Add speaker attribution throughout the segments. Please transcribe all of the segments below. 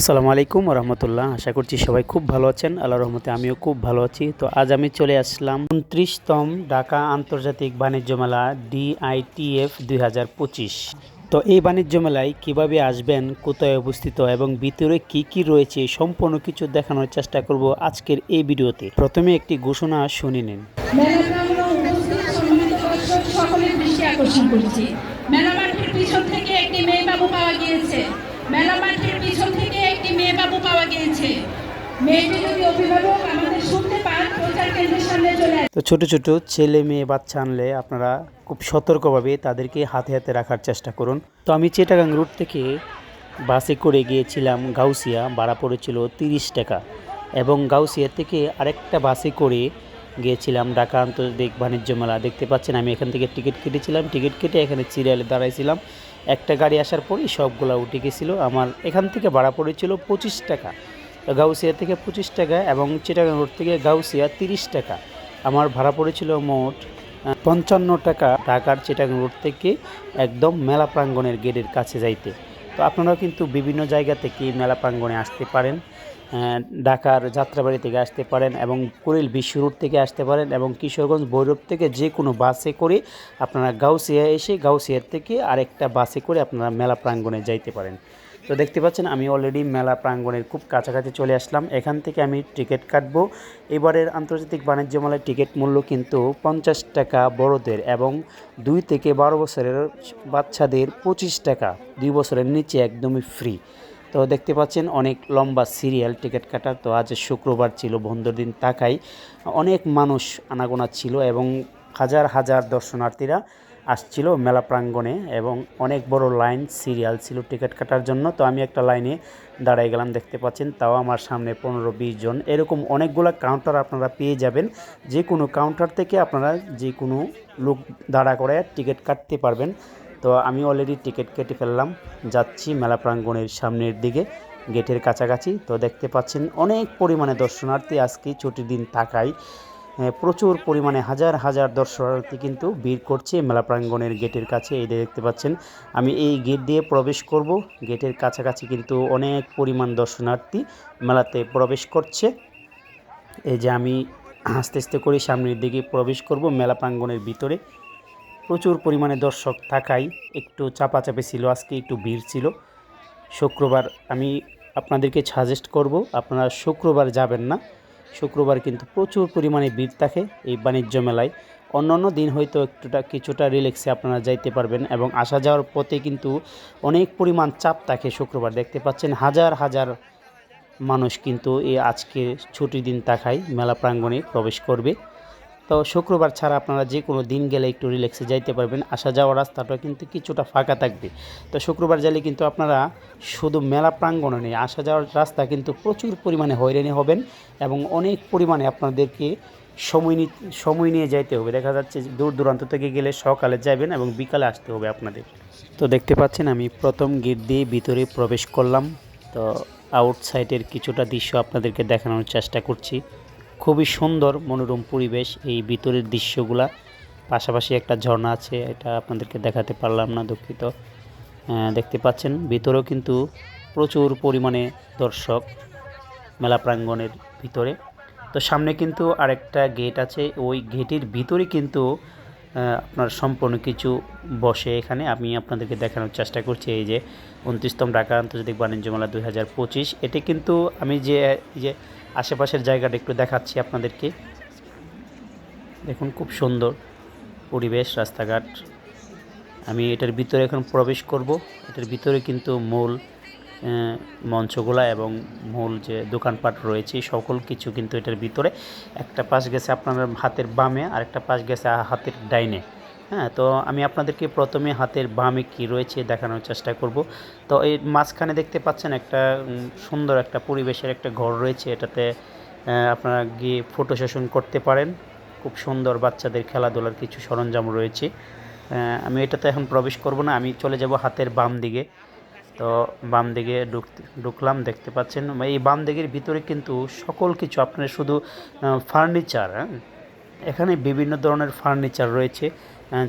Speaker 1: আসসালামু আলাইকুম রহমতুল্লাহ আশা করছি সবাই খুব ভালো আছেন। আল্লাহ রহমতে আমিও খুব ভালো আছি। তো আজ আমি চলে আসলাম উনত্রিশতম ঢাকা আন্তর্জাতিক বাণিজ্য মেলা ডিআইটিএফ দুই হাজার পঁচিশ। তো এই বাণিজ্য মেলায় কীভাবে আসবেন, কোথায় অবস্থিত এবং ভিতরে কি কি রয়েছে, সম্পূর্ণ কিছু দেখানোর চেষ্টা করব আজকের এই ভিডিওতে। প্রথমে একটি ঘোষণা শুনে নিন।
Speaker 2: মেলা মাঠের পিছন থেকে একটি মেয়ে বাবু পাওয়া গিয়েছে। মেলা মাঠের পিছন থেকে মেয়ে বাবু পাওয়া গিয়েছে।
Speaker 1: তো ছোট ছোট ছেলে মেয়ে বাচ্চা আনলে আপনারা খুব সতর্কভাবে তাদেরকে হাতে হাতে রাখার চেষ্টা করুন। তো আমি চেটাগাং রুট থেকে বাসে করে গিয়েছিলাম গাউসিয়া, ভাড়া পড়েছিল তিরিশ টাকা। এবং গাউসিয়া থেকে আরেকটা বাসে করে গিয়েছিলাম ঢাকা আন্তর্জাতিক বাণিজ্য মেলা। দেখতে পাচ্ছেন, আমি এখান থেকে টিকিট কেটেছিলাম। টিকিট কেটে এখানে সিরিয়ালে দাঁড়াইছিলাম। একটা গাড়ি আসার পরই সবগুলো উঠে গেছিল। আমার এখান থেকে ভাড়া পড়েছিল পঁচিশ টাকা। গাউসিয়া থেকে পঁচিশ টাকা এবং চিটাগাং রোড থেকে গাউসিয়া তিরিশ টাকা। আমার ভাড়া পড়েছিল মোট পঞ্চান্ন টাকা ঢাকার চিটাগাং রোড থেকে একদম মেলা প্রাঙ্গণের গেটের কাছে যাইতে। তো আপনারাও কিন্তু বিভিন্ন জায়গা থেকে মেলা প্রাঙ্গণে আসতে পারেন ঢাকার যাত্রাবাড়ি থেকে আসতে পারেন এবং কুড়িল বিশ্ব রোড থেকে আসতে পারেন এবং কিশোরগঞ্জ ভৈরব থেকে যে কোনো বাসে করে আপনারা গাউসিয়া এসে গাউসিয়ার থেকে আরেকটা বাসে করে আপনারা মেলা প্রাঙ্গণে যাইতে পারেন। তো দেখতে পাচ্ছেন, আমি অলরেডি মেলা প্রাঙ্গণের খুব কাছাকাছি চলে আসলাম। এখান থেকে আমি টিকিট কাটবো। এবারের আন্তর্জাতিক বাণিজ্য মেলার টিকিট মূল্য কিন্তু পঞ্চাশ টাকা বড়দের এবং দুই থেকে বারো বছরের বাচ্চাদের পঁচিশ টাকা। দুই বছরের নিচে একদমই ফ্রি তো দেখতে পাচ্ছেন, অনেক লম্বা সিরিয়াল টিকিট কাটার তো আজ শুক্রবার ছিল, বন্ধুর দিন তাকাই অনেক মানুষ আনাগোনা ছিল এবং হাজার হাজার দর্শনার্থীরা আসছিল মেলা প্রাঙ্গণে এবং অনেক বড় লাইন, সিরিয়াল ছিল টিকিট কাটার জন্য। তো আমি একটা লাইনে দাঁড়াই গেলাম, দেখতে পাচ্ছেন, তাও আমার সামনে পনেরো বিশ জন। এরকম অনেকগুলো কাউন্টার আপনারা পেয়ে যাবেন। যে কোনো কাউন্টার থেকে আপনারা যে কোনো লোক দাঁড়া করে টিকিট কাটতে পারবেন। তো আমি অলরেডি টিকিট কেটে ফেললাম। যাচ্ছি মেলা প্রাঙ্গণের সামনের দিকে, গেটের কাছাকাছি। তো দেখতে পাচ্ছেন, অনেক পরিমাণে দর্শনার্থী আজকে ছুটির দিন থাকায় প্রচুর পরিমাণে হাজার হাজার দর্শনার্থী কিন্তু ভিড় করছে মেলা প্রাঙ্গণের গেটের কাছে, এই দেখতে পাচ্ছেন। আমি এই গেট দিয়ে প্রবেশ করব। গেটের কাছাকাছি কিন্তু অনেক পরিমাণ দর্শনার্থী মেলাতে প্রবেশ করছে। এই যে আমি আস্তে আস্তে করে সামনের দিকে প্রবেশ করব মেলা প্রাঙ্গণের ভিতরে। প্রচুর পরিমাণে দর্শক থাকায় একটু চাপাচাপি ছিল, আজকে একটু ভিড় ছিল। শুক্রবার আমি আপনাদেরকে সাজেস্ট করব, আপনারা শুক্রবার যাবেন না। শুক্রবার কিন্তু প্রচুর পরিমাণে ভিড় থাকে এই বাণিজ্য মেলায়। অন্যান্য দিন হয়তো একটুটা, কিছুটা রিল্যাক্সে আপনারা যাইতে পারবেন এবং আসা যাওয়ার পথে কিন্তু অনেক পরিমাণ চাপ থাকে শুক্রবার। দেখতে পাচ্ছেন হাজার হাজার মানুষ কিন্তু এই আজকে ছুটির দিন থাকায় মেলা প্রাঙ্গণে প্রবেশ করবে। তো শুক্রবার ছাড়া আপনারা যে কোনো দিন গেলে একটু রিল্যাক্সে যাইতে পারবেন। আসা যাওয়ার রাস্তাটা কিন্তু কিছুটা ফাঁকা থাকবে। তো শুক্রবার গেলে কিন্তু আপনারা শুধু মেলা প্রাঙ্গণে নেই, আসা যাওয়ার রাস্তা কিন্তু প্রচুর পরিমাণে হয়রানি হবেন এবং অনেক পরিমাণে আপনাদেরকে সময় নি, সময় নিয়ে যাইতে হবে। দেখা যাচ্ছে দূর দূরান্ত থেকে গেলে সকালে যাবেন এবং বিকালে আসতে হবে আপনাদের। তো দেখতে পাচ্ছেন আমি প্রথম গেট দিয়ে ভিতরে প্রবেশ করলাম। তো আউটসাইডের কিছুটা দৃশ্য আপনাদেরকে দেখানোর চেষ্টা করছি। খুবই সুন্দর, মনোরম পরিবেশ এই ভিতরের দৃশ্যগুলা। পাশাপাশি একটা ঝর্ণা আছে, এটা আপনাদেরকে দেখাতে পারলাম না দুঃখিত। দেখতে পাচ্ছেন, ভিতরেও কিন্তু প্রচুর পরিমাণে দর্শক মেলা প্রাঙ্গণের ভিতরে। তো সামনে কিন্তু আরেকটা গেট আছে, ওই গেটের ভিতরে কিন্তু আপনার সম্পূর্ণ কিছু বসে এখানে। আমি আপনাদেরকে দেখানোর চেষ্টা করছি, এই যে উনত্রিশতম ঢাকা আন্তর্জাতিক বাণিজ্য মেলা দুই হাজার পঁচিশ। এটি কিন্তু আমি যে যে আশেপাশের জায়গাটা একটু দেখাচ্ছি আপনাদেরকে। দেখুন, খুব সুন্দর পরিবেশ, রাস্তাঘাট। আমি এটার ভিতরে এখন প্রবেশ করব। এটার ভিতরে কিন্তু মূল মঞ্চগুলা এবং মূল যে দোকানপাট রয়েছে, সকল কিছু কিন্তু এটার ভিতরে। একটা পাশ গেছে আপনার হাতের বামে আর একটা পাশ গেছে হাতের ডাইনে। হ্যাঁ তো আমি আপনাদেরকে প্রথমে হাতের বামে কি রয়েছে দেখানোর চেষ্টা করব। তো এই মাঝখানে দেখতে পাচ্ছেন একটা সুন্দর একটা পরিবেশের একটা ঘর রয়েছে। এটাতে আপনারা গিয়ে ফটো সেশন করতে পারেন। খুব সুন্দর বাচ্চাদের খেলাধুলার কিছু সরঞ্জাম রয়েছে। আমি এটাতে এখন প্রবেশ করব না, আমি চলে যাব হাতের বাম দিকে। তো বাম দিকে ঢুক, ঢুকলাম, দেখতে পাচ্ছেন। এই বাম দিকের ভিতরে কিন্তু সকল কিছু, আপনার শুধু ফার্নিচার এখানে বিভিন্ন ধরনের ফার্নিচার রয়েছে।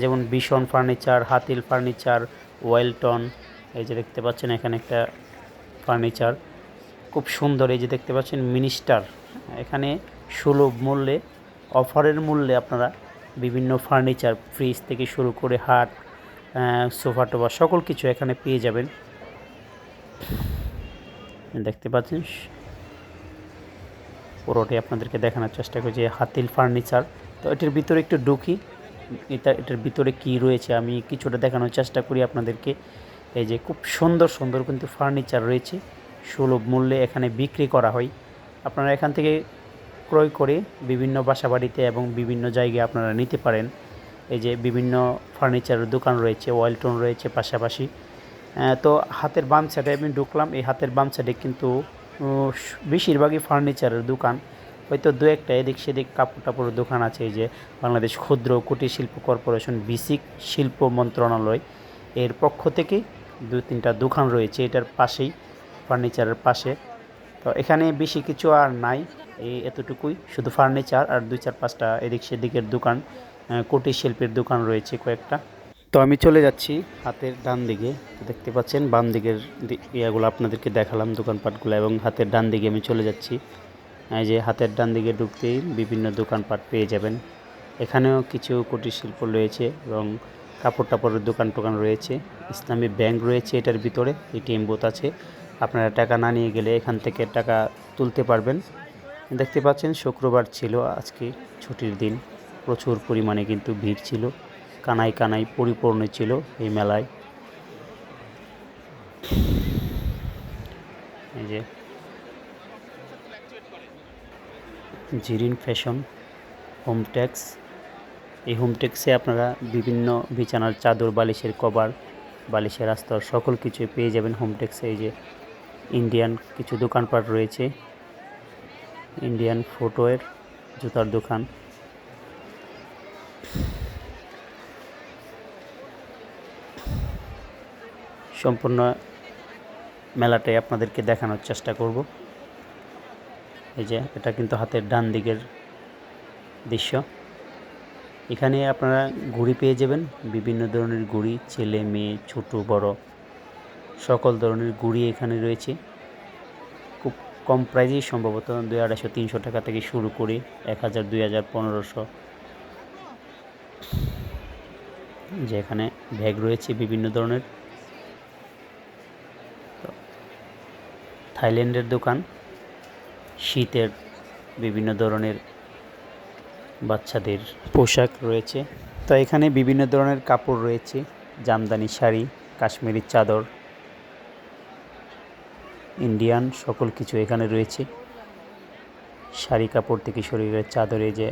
Speaker 1: যেমন ভীষণ ফার্নিচার, হাতিল ফার্নিচার, ওয়েলটন, এই যে দেখতে পাচ্ছেন এখানে একটা ফার্নিচার। খুব সুন্দর এই যে দেখতে পাচ্ছেন মিনিস্টার। এখানে সুলভ মূল্যে, অফারের মূল্যে আপনারা বিভিন্ন ফার্নিচার, ফ্রিজ থেকে শুরু করে হাট সোফা টোফা সকল কিছু এখানে পেয়ে যাবেন। দেখতে পাচ্ছেন, পুরোটাই আপনাদেরকে দেখানোর চেষ্টা করছি, হাতিল ফার্নিচার। তো এটার ভিতরে একটু ঢুকি। এটা, এটার ভিতরে কি রয়েছে আমি কিছুটা দেখানোর চেষ্টা করি আপনাদেরকে। এই যে খুব সুন্দর সুন্দর কিন্তু ফার্নিচার রয়েছে, সুলভ মূল্যে এখানে বিক্রি করা হয়। আপনারা এখান থেকে ক্রয় করে বিভিন্ন বাসাবাড়িতে এবং বিভিন্ন জায়গায় আপনারা নিতে পারেন। এই যে বিভিন্ন ফার্নিচারের দোকান রয়েছে ওয়েলটন রয়েছে পাশাপাশি। তো হাতের বাম সাইডে আমি ঢুকলাম, এই হাতের বাম সাইডে কিন্তু বেশিরভাগই ফার্নিচারের দোকান। হয়তো দু একটা এদিক সেদিক কাপড় টাপড়ের দোকান আছে, এই যে বাংলাদেশ ক্ষুদ্র কুটির শিল্প কর্পোরেশন বিসিক শিল্প মন্ত্রণালয়। এর পক্ষ থেকে দু তিনটা দোকান রয়েছে, এটার পাশেই, ফার্নিচারের পাশে। তো এখানে বেশি কিছু আর নাই, এই এতটুকুই। শুধু ফার্নিচার আর দুই চার পাঁচটা এদিক সেদিকের দোকান কুটির শিল্পের দোকান রয়েছে কয়েকটা। তো আমি চলে যাচ্ছি হাতের ডান দিকে। দেখতে পাচ্ছেন, বাম দিকের ইয়াগুলো আপনাদেরকে দেখালাম দোকানপাটগুলো এবং হাতের ডান দিকে আমি চলে যাচ্ছি। এই যে হাতের ডান দিকে ঢুকতেই বিভিন্ন দোকানপাট পেয়ে যাবেন। এখানেও কিছু কুটির শিল্প রয়েছে এবং কাপড় টাপড়ের দোকান টোকান রয়েছে। ইসলামী ব্যাংক রয়েছে এটার ভিতরে, এটিএম বুথ আছে। আপনারা টাকা না নিয়ে গেলে এখান থেকে টাকা তুলতে পারবেন। দেখতে পাচ্ছেন শুক্রবার ছিল আজকে ছুটির দিন। প্রচুর পরিমাণে কিন্তু ভিড় ছিল। কানাই কানাই পরিপূর্ণ ছিল এই মেলায়। এই যে জিরিন ফ্যাশন হোমটেক্স এই হোমটেক্সে আপনারা বিভিন্ন বিছানার চাদর, বালিশের কভার, বালিশের আস্তর সকল কিছু পেয়ে যাবেন হোমটেক্সে এই যে ইন্ডিয়ান কিছু দোকানপাট রয়েছে, ইন্ডিয়ান ফুটওয়্যার জুতার দোকান। সম্পূর্ণ মেলাটাই আপনাদেরকে দেখানোর চেষ্টা করব। এই যে, এটা কিন্তু হাতের ডান দিকের দৃশ্য। এখানে আপনারা ঘুড়ি পেয়ে যাবেন। বিভিন্ন ধরনের ঘুড়ি ছেলে, মেয়ে, ছোট, বড়, সকল ধরনের ঘুড়ি এখানে রয়েছে। খুব কম প্রাইজেই সম্ভবত দুই আড়াইশো, তিনশো টাকা থেকে শুরু করে এক হাজার, দুই হাজার, পনেরোশো। যে এখানে ব্যাগ রয়েছে বিভিন্ন ধরনের। থাইল্যান্ডের দোকান। শীতের বিভিন্ন ধরনের বাচ্চাদের পোশাক রয়েছে। তো এখানে বিভিন্ন ধরনের কাপড় রয়েছে, জামদানি শাড়ি, কাশ্মীরি চাদর, ইন্ডিয়ান সকল কিছু এখানে রয়েছে। শাড়ি কাপড় থেকে শরীরের চাদরে যে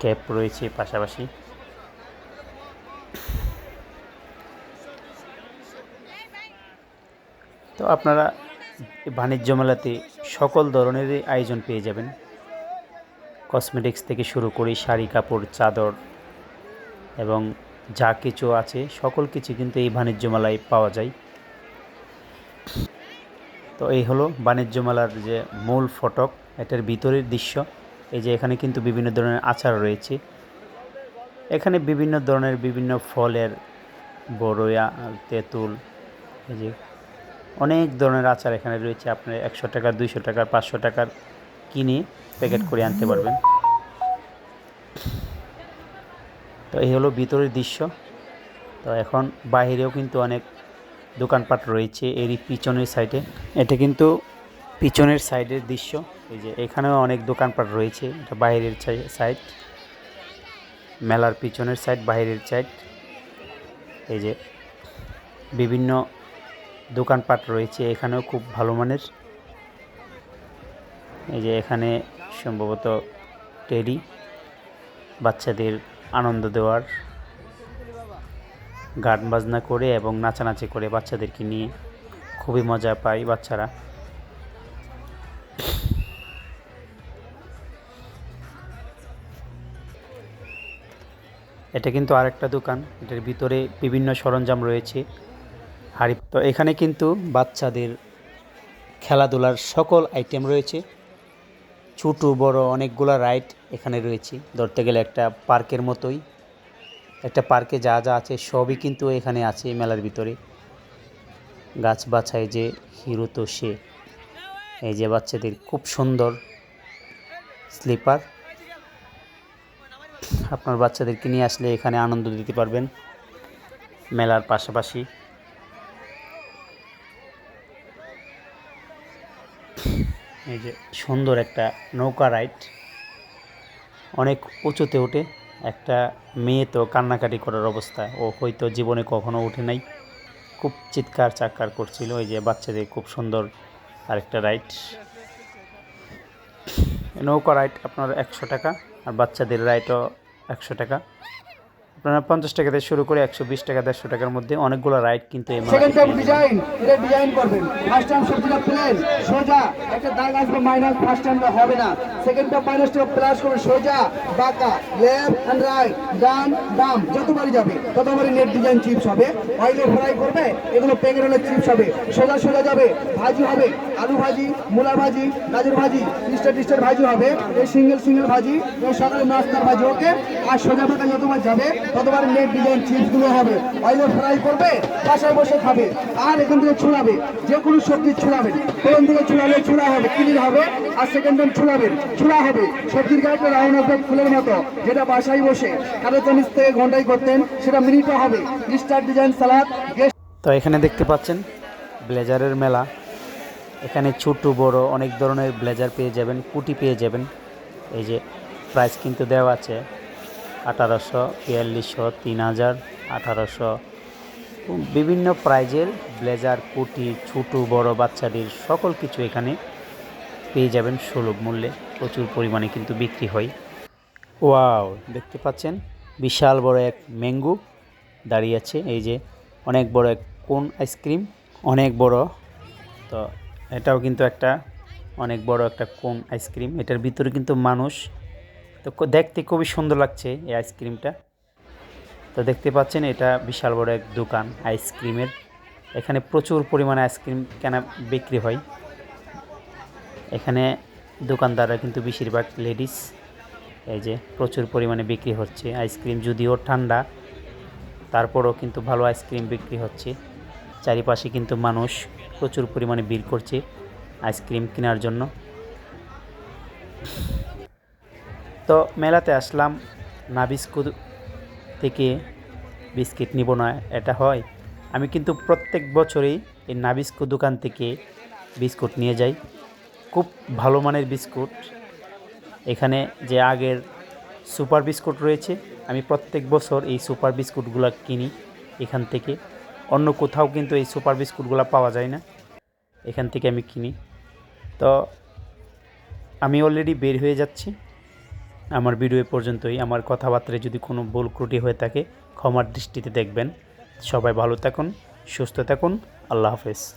Speaker 1: ক্যাপ রয়েছে পাশাপাশি। তো আপনারা বাণিজ্য মেলাতে সকল ধরনেরই আয়োজন পেয়ে যাবেন। কসমেটিক্স থেকে শুরু করে শাড়ি, কাপড়, চাদর এবং যা কিছু আছে, সকল কিছু কিন্তু এই বাণিজ্য মেলায় পাওয়া যায়। তো এই হলো বাণিজ্য মেলার যে মূল ফটক, এটার ভিতরের দৃশ্য। এই যে এখানে কিন্তু বিভিন্ন ধরনের আচার রয়েছে। এখানে বিভিন্ন ধরনের বিভিন্ন ফলের বড়য়া, তেঁতুল, এই যে অনেক ধরনের আচার এখানে রয়েছে। আপনি একশো টাকার, দুইশো টাকার, পাঁচশো টাকার কিনে প্যাকেট করে আনতে পারবেন। তো এই হলো ভিতরের দৃশ্য। তো এখন বাইরেও কিন্তু অনেক দোকানপাট রয়েছে এরই পিছনের সাইডে। এটা কিন্তু পিছনের সাইডের দৃশ্য। এই যে এখানেও অনেক দোকানপাট রয়েছে। এটা বাইরের সাইড। মেলার পিছনের সাইড বাইরের সাইড। এই যে বিভিন্ন দোকানপাট রয়েছে, এখানেও খুব ভালো মানের। এই যে এখানে সম্ভবত টেডি, বাচ্চাদের আনন্দ দেওয়ার গান বাজনা করে এবং নাচানাচি করে বাচ্চাদেরকে নিয়ে খুবই মজা পায় বাচ্চারা। এটা কিন্তু আরেকটা দোকান, এটার ভিতরে বিভিন্ন সরঞ্জাম রয়েছে। হাড়ি। তো এখানে কিন্তু বাচ্চাদের খেলাধুলার সকল আইটেম রয়েছে। ছোট, বড় অনেকগুলো রাইড এখানে রয়েছে। ধরতে গেলে একটা পার্কের মতোই। একটা পার্কে যা যা আছে সবই কিন্তু এখানে আছে মেলার ভিতরে। গাছ বাছায় যে হিরো তো সে। এই যে বাচ্চাদের খুব সুন্দর স্লিপার। আপনার বাচ্চাদেরকে নিয়ে আসলে এখানে আনন্দ দিতে পারবেন। মেলার পাশাপাশি এই যে সুন্দর একটা নৌকা রাইড। অনেক উঁচুতে ওঠে একটা মেয়ে তো কান্নাকাটি করার অবস্থা। ও হয়তো জীবনে কখনো ওঠে নাই। খুব চিৎকার চাক্কার করছিল ওই যে বাচ্চাদের খুব সুন্দর আরেকটা রাইড। নৌকা রাইড আপনার একশো টাকা আর বাচ্চাদের রাইডও একশো টাকা। আপনারা পঞ্চাশ টাকা থেকে শুরু করে একশো বিশ টাকা দেড়শো টাকার মধ্যে অনেকগুলো রাইড কিন্তু
Speaker 3: সেকেন্ড টাইম ডিজাইন এটা ডিজাইন করবেন। ফার্স্ট টাইম সবজিটা প্লেন সোজা একটা দাগ আসবে মাইনাস ফার্স্ট টাইমটা হবে না। সেকেন্ড টাইম মাইনাসটা প্লাস সোজা বাঁকা লেফট অ্যান্ড রাইট ডান বাম যতবারই যাবে ততবারই নেট ডিজাইন চিপস হবে। অয়েলে ফ্রাই করবে এগুলো চিপস হবে। সোজা সোজা যাবে ভাজি হবে। আলু ভাজি মূলা ভাজি গাজর ভাজি টিস্টার টিস্টার ভাজি হবে। এই সিঙ্গেল সিঙ্গেল ভাজি এই সকালে নাস্তার ভাজি ওকে? আর সোজা বাঁকা যতবার যাবে ততবার নেট ডিজাইন চিপসগুলো হবে। অয়েলে ফ্রাই করবে, বাসায় বসে খাবে, আর এখান থেকে ছুড়াবে যে কোনো সবজি ছুড়াবেন প্রথম থেকে ছুড়ালে ছুড়া হবে ক্লিন হবে, আর সেকেন্ড টাইম ছুড়াবেন ছুড়া হবে। সবজির গায়ে রাউন্ড আসবে ফুলের মতো, যেটা বাসায় বসে কারও চামিচ থেকে ঘন্টায় করতেন, সেটা মিনিটে হবে। স্টার ডিজাইন সালাদ
Speaker 1: তো এখানে দেখতে পাচ্ছেন, ব্লেজারের মেলা। এখানে ছোট, বড়, অনেক ধরনের ব্লেজার পেয়ে যাবেন, কুটি পেয়ে যাবেন। এই যে প্রাইস কিন্তু দেওয়া আছে। আঠারোশো বিয়াল্লিশশো তিন হাজার আঠারোশো। বিভিন্ন প্রাইজের ব্লেজার কুটি ছোট বড় বাচ্চাদের সকল কিছু এখানে পেয়ে যাবেন সুলভ মূল্যে। প্রচুর পরিমাণে কিন্তু বিক্রি হয়। ওয়াও, দেখতে পাচ্ছেন? বিশাল বড় এক ম্যাঙ্গো দাঁড়িয়ে আছে। এই যে অনেক বড় এক কোন আইসক্রিম, অনেক বড়। তো এটাও কিন্তু একটা অনেক বড় একটা কোন আইসক্রিম। এটার ভিতরে কিন্তু মানুষ তো দেখতে খুবই সুন্দর লাগছে এই আইসক্রিমটা তো দেখতে পাচ্ছেন এটা বিশাল বড় এক দোকান আইসক্রিমের এখানে প্রচুর পরিমাণে আইসক্রিম কেনা বিক্রি হয়। এখানে দোকানদাররা কিন্তু বেশিরভাগ লেডিস এই যে প্রচুর পরিমাণে বিক্রি হচ্ছে আইসক্রিম যদিও ঠান্ডা, তারপরও কিন্তু ভালো আইসক্রিম বিক্রি হচ্ছে। চারিপাশে কিন্তু মানুষ প্রচুর পরিমাণে ভিড় করছে আইসক্রিম কেনার জন্য। তো মেলাতে আসলাম নাবিস্কু থেকে বিস্কিট নিব না, এটা হয়। আমি কিন্তু প্রত্যেক বছরেই এই নাবিস্কু দোকান থেকে বিস্কুট নিয়ে যাই। খুব ভালো মানের বিস্কুট। এখানে যে আগের সুপার বিস্কুট রয়েছে, আমি প্রত্যেক বছর এই সুপার বিস্কুটগুলো কিনি এখান থেকে। অন্য কোথাও কিন্তু এই সুপার বিস্কুটগুলো পাওয়া যায় না, এখান থেকে আমি কিনি। তো আমি অলরেডি বের হয়ে যাচ্ছি। আমার ভিডিও পর্যন্তই। আমার কথাবার্তায় যদি কোনো ভুল ক্রুটি হয়ে থাকে, ক্ষমার দৃষ্টিতে দেখবেন। সবাই ভালো থাকুন, সুস্থ থাকুন। আল্লাহ হাফেজ।